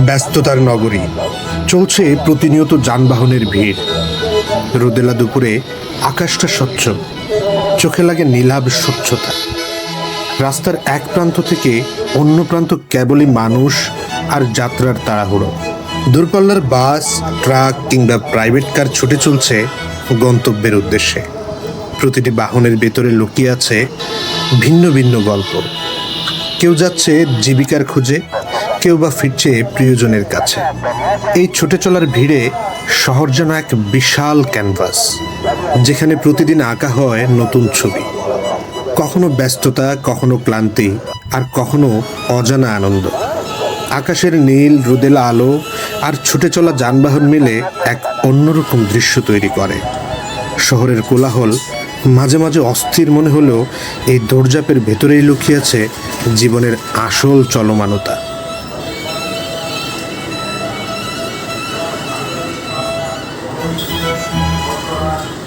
ব্যস্ততার নগরী। চলছে প্রতিনিয়ত যানবাহনের ভিড়। রোদেলা দুপুরে আকাশটা স্বচ্ছ। চোখে লাগে নীলাভ স্বচ্ছতা। রাস্তার এক প্রান্ত থেকে অন্য প্রান্ত কেবলই মানুষ আর যাত্রার তাড়াহুড়ো। দূরপাল্লার বাস, ট্রাক কিংবা প্রাইভেট কার ছুটে চলছে গন্তব্যের উদ্দেশ্যে। প্রতিটি বাহনের ভেতরে লুকিয়ে আছে ভিন্ন ভিন্ন গল্প। কেউ যাচ্ছে জীবিকার খোঁজে কেউ বা ফিরছে প্রিয়জনের কাছে। এই ছুটে চলার ভিড়ে শহর যেন এক বিশাল ক্যানভাস, যেখানে প্রতিদিন আঁকা হয় নতুন ছবি। কখনো ব্যস্ততা, কখনো ক্লান্তি, আর কখনো অজানা আনন্দ। আকাশের নীল রোদেলা আলো আর ছুটে চলা যানবাহন মিলে এক অন্যরকম দৃশ্য তৈরি করে। শহরের কোলাহল মাঝে মাঝে অস্থির মনে হলেও এই দৌড়জাপের ভেতরেই লুকিয়ে আছে জীবনের আসল চলমানতা। 分かる?